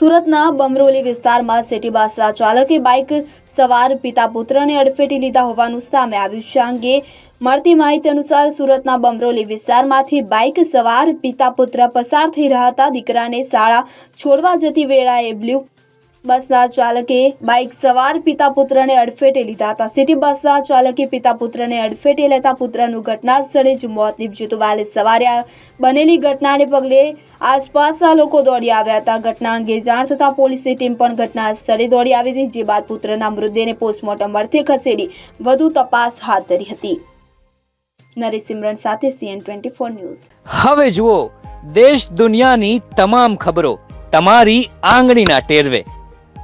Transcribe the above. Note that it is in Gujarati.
સુરતના બમરોલી વિસ્તારમાં સિટી બસના ચાલકે બાઇક સવાર પિતા પુત્રને અડફેટી લીધા હોવાનું સામે આવ્યું છે. અંગે મળતી માહિતી અનુસાર સુરતના બમરોલી વિસ્તારમાંથી બાઇક સવાર પિતા પુત્ર પસાર થઈ રહ્યા હતા. દીકરાને શાળા છોડવા જતી વેળાએ બ્લુ બસના ચાલકે બાઇક સવાર પિતા પુત્રને અડફેટે લીધા હતા. સિટી બસના ચાલકે પિતા પુત્રને અડફેટે લેતા પુત્રનું ઘટના સ્થળે જ મોત નીપજ્યું હતું. વાલે સવારે બનેલી ઘટનાને પગલે આસપાસના લોકો દોડી આવ્યા હતા. ઘટના અંગે જાણ થતાં પોલીસની ટીમ પણ ઘટના સ્થળે દોડી આવી હતી, જે બાદ પુત્રના મૃતદેહને પોસ્ટમોર્ટમ અર્થે ખસેડી વધુ તપાસ હાથ ધરી હતી. નરેશ સિમરન સાથે સીએન ટ્વેન્ટી ફોર ન્યૂઝ. હવે જુઓ, દેશ દુનિયાની તમામ ખબરો તમારી આંગળીના ટેરવે.